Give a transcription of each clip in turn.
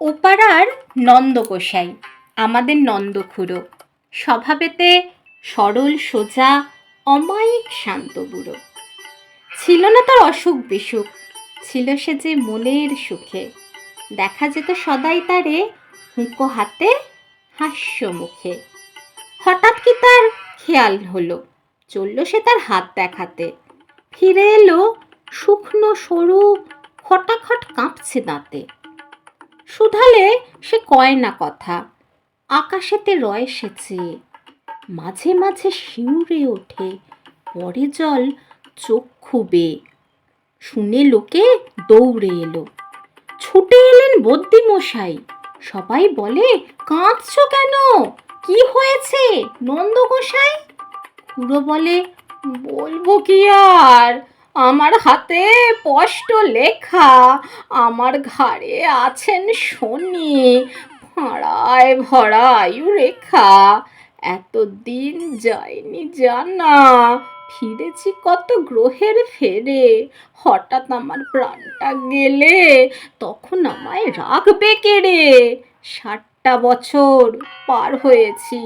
ওপাড়ার নন্দকোষাই, আমাদের নন্দখুড়ো স্বভাবেতে সরল, সোজা, অমায়িক, শান্ত বুড়ো। ছিল না তার অসুখ বিসুখ, ছিল সে যে মনের সুখে। দেখা যেত সদাই তারে হুঁকো হাতে হাস্য মুখে। হঠাৎ কি তার খেয়াল হলো? চলল সে তার হাত দেখাতে। ফিরে এলো শুকনো সরু, খটাখট কাঁপছে দাঁতে। শুধালে সে কয় না কথা। আকাশেতে রয় সেচে মাঝে মাঝে শিউরে ওঠে, পরে জল চক্ষু বেয়ে শুনে লোকে দৌড়ে এলো। ছুটে এলেন বদ্যি মশাই সবাই বলে, কাঁদছো কেন? কি হয়েছে? নন্দ গোসাই খুড়ো বলে, বলব কি আর? আমার হাতে স্পষ্ট লেখা, আমার ঘাড়ে আছেন শনি, ভাড়ায় ভরা আয়ু রেখা। এতদিন যায়নি জানা, ফিরেছি কত গ্রহের ফেরে। হঠাৎ আমার প্রাণটা গেলে তখন আমায় রাখবে কেড়ে ষাটটা বছর পার হয়েছি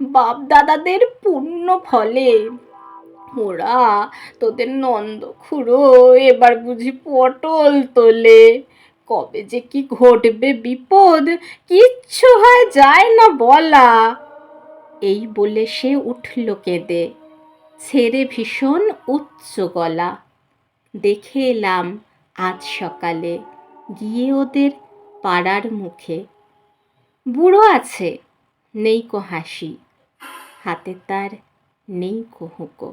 বাপ দাদাদের পুণ্য ফলে। ওরা তোদের নন্দ খুড়ো এবার বুঝি পটল তোলে। কবে যে কি ঘটবে বিপদ, কিচ্ছু হয় যায় না বলা। এই বলে সে উঠল কেঁদে, ছেড়ে ভীষণ উচ্চ গলা। দেখে এলাম আজ সকালে গিয়ে ওদের পাড়ার মুখে। বুড়ো আছে, নেই কো হাসি, হাতে তার নেই কো হুঁকো।